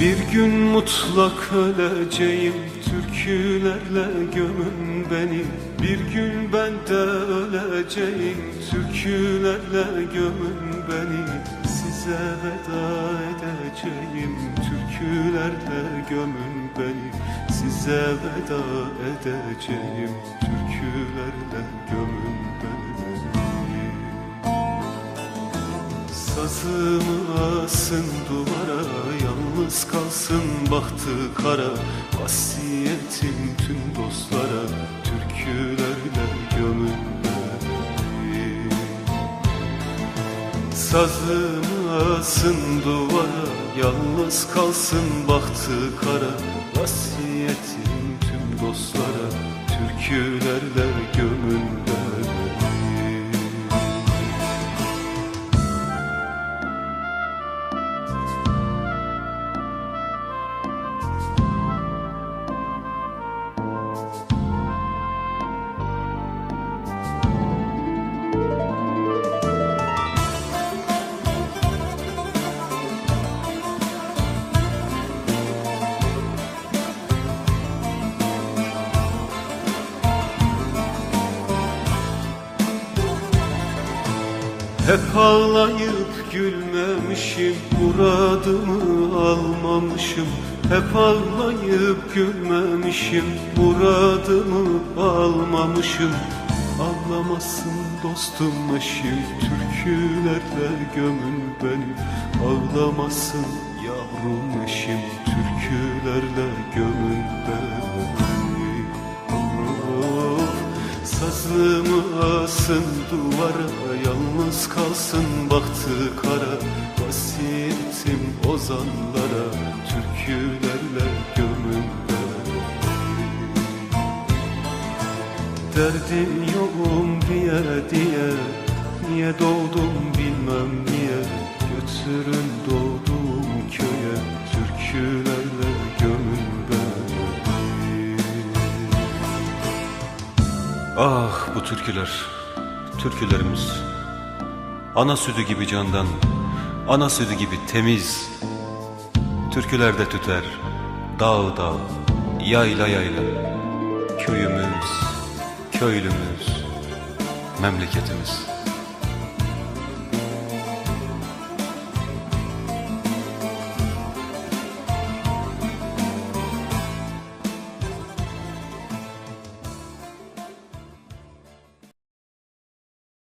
Bir gün mutlak öleceğim Türkülerle gömün beni. Bir gün ben de öleceğim Türkülerle gömün beni. Size veda edeceğim Türkülerle gömün beni. Size veda edeceğim Türkülerle gömün Sazımı asın duvara Yalnız kalsın bahtı kara. Vasiyetim tüm dostlara Türkülerle gömün beni Sazımı asın duvara Yalnız kalsın bahtı kara. Vasiyetim tüm dostlara Türkülerle gömün Hep ağlayıp gülmemişim Muradımı almamışım. Hep ağlayıp gülmemişim Muradımı almamışım. Ağlamasın dostum eşim Türkülerle gömün beni. Ağlamasın yavrum eşim Türkülerle gömün beni. Of, Sazımı asın duvara Yalnız kalsın bahtı kara. Vasiyetim ozanlara Türkülerle gömün beni Derdim yokum diye diye Niye doğdum bilmem niye. Götürün doğduğum köye Türkülerle Ah bu türküler, türkülerimiz. Ana sütü gibi candan, ana sütü gibi temiz. Türkülerde tüter, dağ dağ, yayla yayla. Köyümüz, köylümüz, memleketimiz